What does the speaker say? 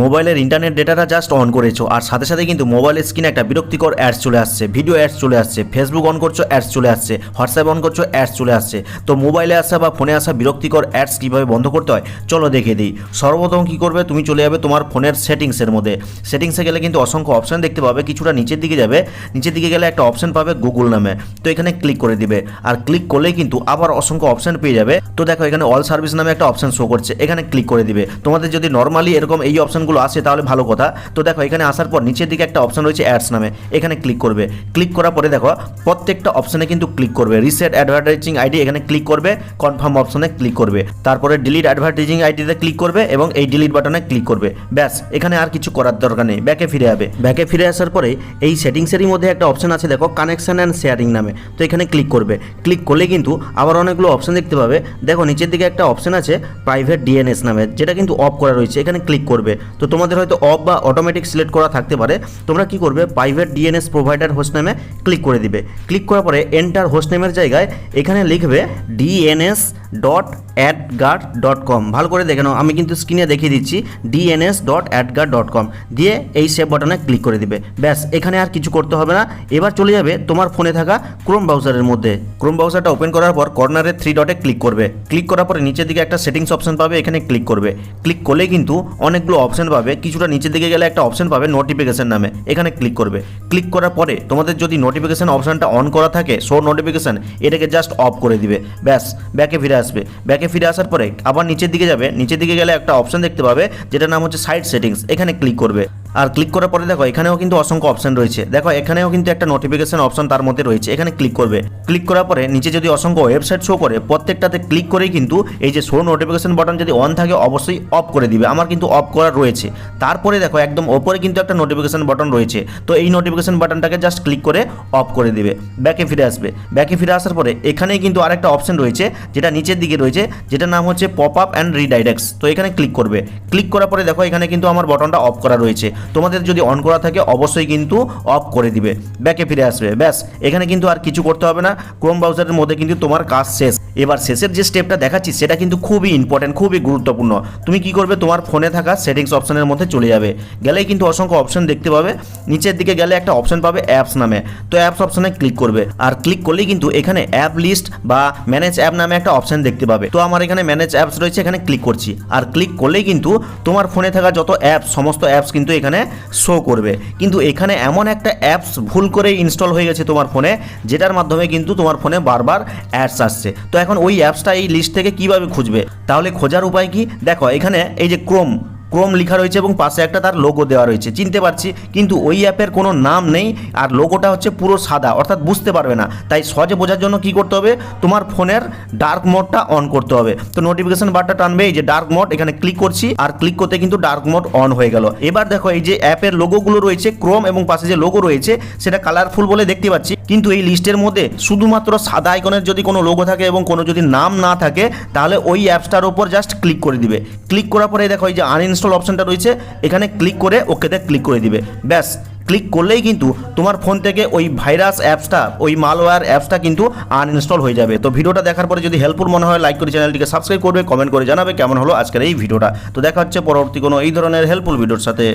মোবাইলের internet ডেটাটা just on করেছ, আর সাথে সাথে কিন্তু মোবাইলের স্ক্রিনে একটা বিরক্তিকর অ্যাডস চলে আসছে ভিডিও অ্যাডস চলে আসছে ফেসবুক অন করছ অ্যাডস চলে আসছে হোয়াটসঅ্যাপ অন করছ অ্যাডস চলে আসছে। তো মোবাইলে আসা বা ফোনে আসা বিরক্তিকর অ্যাডস কীভাবে বন্ধ করতে হয়? চলো দেখে দিই। সর্বপ্রথম কী করবে? তুমি চলে যাবে তোমার ফোনের সেটিংসের মধ্যে। সেটিংসে গেলে কিন্তু অসংখ্য অপশান দেখতে পাবে, কিছুটা নিচের দিকে যাবে। নিচের দিকে গেলে একটা অপশন পাবে গুগল নামে। তো এখানে ক্লিক করে দিবে। আর ক্লিক করলেই কিন্তু আবার অসংখ্য অপশন পেয়ে যাবে। তো দেখো এখানে অল সার্ভিস নামে একটা অপশন শো করছে, এখানে ক্লিক করে দিবে। তোমাদের যদি নর্মালি এরকম এই অপশনগুলো আসে তাহলে ভালো কথা। তো দেখো, এখানে আসার পর নিচের দিকে একটা অপশন রয়েছে অ্যাডস নামে। এখানে ক্লিক করবে। ক্লিক করার পরে দেখো, প্রত্যেকটা অপশনে কিন্তু ক্লিক করবে। রিসেট অ্যাডভার্টাইজিং আইডি এখানে ক্লিক করবে কনফার্ম অপশনে ক্লিক করবে। তারপরে ডিলিট অ্যাডভার্টাইজিং আইডিতে ক্লিক করবে এবং এই ডিলিট বাটনে ক্লিক করবে। ব্যাস, এখানে আর কিছু করার দরকার নেই। ব্যাকে ফিরে যাবে। ব্যাকে ফিরে আসার পরে এই সেটিংসেরই মধ্যে একটা অপশন আছে, দেখো কানেকশন অ্যান্ড শেয়ারিং নামে। তো এখানে ক্লিক করবে। ক্লিক করলে কিন্তু আবার অনেকগুলো অপশন দেখতে পাবে। দেখো, নিচের দিকে একটা অপশন আছে প্রাইভেট ডিএনএস নামে, যেটা কিন্তু অফ করা রয়েছে। এখানে ক্লিক করবে। তো তোমাদের হয়তো অফ বা অটোমেটিক সিলেক্ট করা থাকতে পারে। তোমরা কি করবে? প্রাইভেট ডিএনএস প্রোভাইডার হোস্ট নামে ক্লিক করে দিবে। ক্লিক করার পরে এন্টার হোস্ট নেমের জায়গায় এখানে লিখবে DNS dot AdGuard dot com ভালো করে দেখে নাও, আমি কিন্তু স্ক্রিনে দেখিয়ে দিচ্ছি DNS dot AdGuard dot com দিয়ে এই সেভ বাটনে ক্লিক করে দিবে। ব্যাস, এখানে আর কিছু করতে হবে না। এবার চলে যাবে তোমার ফোনে থাকা ক্রোম ব্রাউজারের মধ্যে। ক্রোম ব্রাউজারটা ওপেন করার পর কর্নারে থ্রি ডটে ক্লিক করবে। ক্লিক করার পরে নিচের দিকে একটা সেটিংস অপশন পাবে, এখানে ক্লিক করবে। ক্লিক করলে কিন্তু অনেকগুলো অপশন পাবে, কিছুটা নিচের দিকে গেলে একটা অপশন পাবে নোটিফিকেশন নামে। এখানে ক্লিক করবে। ক্লিক করার পরে তোমাদের যদি নোটিফিকেশন অপশনটা অন করা থাকে শো নোটিফিকেশন এটাকে জাস্ট অফ করে দিবে। ব্যাস ব্যাকে ফিরে আসবে। ব্যাকে ফিরে আসার পরে আবার নিচের দিকে যাবে। নিচের দিকে গেলে একটা অপশন দেখতে পাবে, যেটার নাম হচ্ছে সাইড সেটিংস এখানে ক্লিক করবে। আর ক্লিক করার পরে দেখো, এখানেও কিন্তু অসংখ্য অপশন রয়েছে। দেখো, এখানেও কিন্তু একটা নোটিফিকেশন অপশন তার মধ্যে রয়েছে, এখানে ক্লিক করবে। ক্লিক করার পরে নিচে যদি অসংখ্য ওয়েবসাইট শো করে, প্রত্যেকটাতে ক্লিক করেই কিন্তু এই যে শো নোটিফিকেশন বাটন যদি অন থাকে, অবশ্যই অফ করে দিবে। আমার কিন্তু অফ করা রয়েছে। তারপরে দেখো, একদম ওপরে কিন্তু একটা নোটিফিকেশন বাটন রয়েছে। তো এই নোটিফিকেশন বাটনটাকে জাস্ট ক্লিক করে অফ করে দিবে। ব্যাকে ফিরে আসবে। ব্যাকে ফিরে আসার পরে এখানেই কিন্তু আরেকটা অপশন রয়েছে, যেটা নিচের দিকে রয়েছে, যেটার নাম হচ্ছে পপ আপ অ্যান্ড রিডাইরেক্টস তো এখানে ক্লিক করবে। ক্লিক করার পরে দেখো, এখানে কিন্তু আমার বটনটা অফ করা রয়েছে। তোমাদের যদি অন করা থাকে, অবশ্যই কিন্তু অফ করে দিবে। ব্যাকে ফিরে আসবে। ব্যাস, এখানে কিন্তু আর কিছু করতে হবে না। ক্রোম ব্রাউজারের মধ্যে কিন্তু তোমার কাজ শেষ। এবার শেষের যে স্টেপটা দেখাচ্ছি, সেটা কিন্তু খুবই ইম্পর্টেন্ট খুবই গুরুত্বপূর্ণ। তুমি কি করবে? তোমার ফোনে থাকা সেটিংস অপশনের মধ্যে চলে যাবে। গেলেই কিন্তু অসংখ্য অপশন দেখতে পাবে। নিচের দিকে গেলে একটা অপশন পাবে অ্যাপস নামে। তো অ্যাপস অপশনে ক্লিক করবে। আর ক্লিক করলেই কিন্তু এখানে অ্যাপ লিস্ট বা ম্যানেজ অ্যাপ নামে একটা অপশন দেখতে পাবে। তো আমার এখানে ম্যানেজ অ্যাপস রয়েছে, এখানে ক্লিক করছি। আর ক্লিক করলেই কিন্তু তোমার ফোনে থাকা যত অ্যাপস সমস্ত অ্যাপস কিন্তু এখানে শো করবে। কিন্তু এখানে এমন একটা অ্যাপস ভুল করে ইনস্টল হয়ে গেছে তোমার ফোনে যেটার মাধ্যমে কিন্তু তোমার ফোনে বারবার অ্যাডস আসছে। তো এখন ওই অ্যাপসটা এই লিস্ট থেকে কীভাবে খুঁজবে? তাহলে খোঁজার উপায় কি? দেখো, এখানে এই যে ক্রোম ক্রোম লেখা রয়েছে এবং পাশে একটা তার লোগো দেওয়া রয়েছে। চিনতে পারছি, কিন্তু ওই অ্যাপের কোনো নাম নেই আর লোগোটা হচ্ছে পুরো সাদা, অর্থাৎ বুঝতে পারবে না। তাই সহজে বোঝার জন্য কি করতে হবে? তোমার ফোনের ডার্ক মোডটা অন করতে হবে। তো নোটিফিকেশন বারটা টানবে, এই যে ডার্ক মোড এখানে ক্লিক করছি আর ক্লিক করতে কিন্তু ডার্ক মোড অন হয়ে গেল। এবার দেখো, এই যে অ্যাপের লোগোগুলো রয়েছে, ক্রোম এবং পাশে যে লোগো রয়েছে, সেটা কালারফুল বলে দেখতে পাচ্ছি। কিন্তু এই লিস্টের মধ্যে শুধুমাত্র সাদা আইকনের যদি কোনো লোগো থাকে এবং কোনো যদি নাম না থাকে, তাহলে ওই অ্যাপসটার উপর জাস্ট ক্লিক করে দিবে। ক্লিক করার পরে দেখো এই যে আনইনস্টল অপশনটা রয়েছে, এখানে ক্লিক করে ওকেতে ক্লিক করে দিবে। ব্যাস ক্লিক করলেই কিন্তু তোমার ফোন থেকে ওই ভাইরাস অ্যাপসটা ওই মালওয়্যার অ্যাপসটা কিন্তু আনইনস্টল হয়ে যাবে। তো ভিডিওটা দেখার পরে যদি হেল্পফুল মনে হয় লাইক করে চ্যানেলটিকে সাবস্ক্রাইব করবে কমেন্ট করে জানাবে কেমন হলো আজকের এই ভিডিওটা। তো দেখা হচ্ছে পরবর্তী কোনো এই ধরনের হেল্পফুল ভিডিওর সাথে।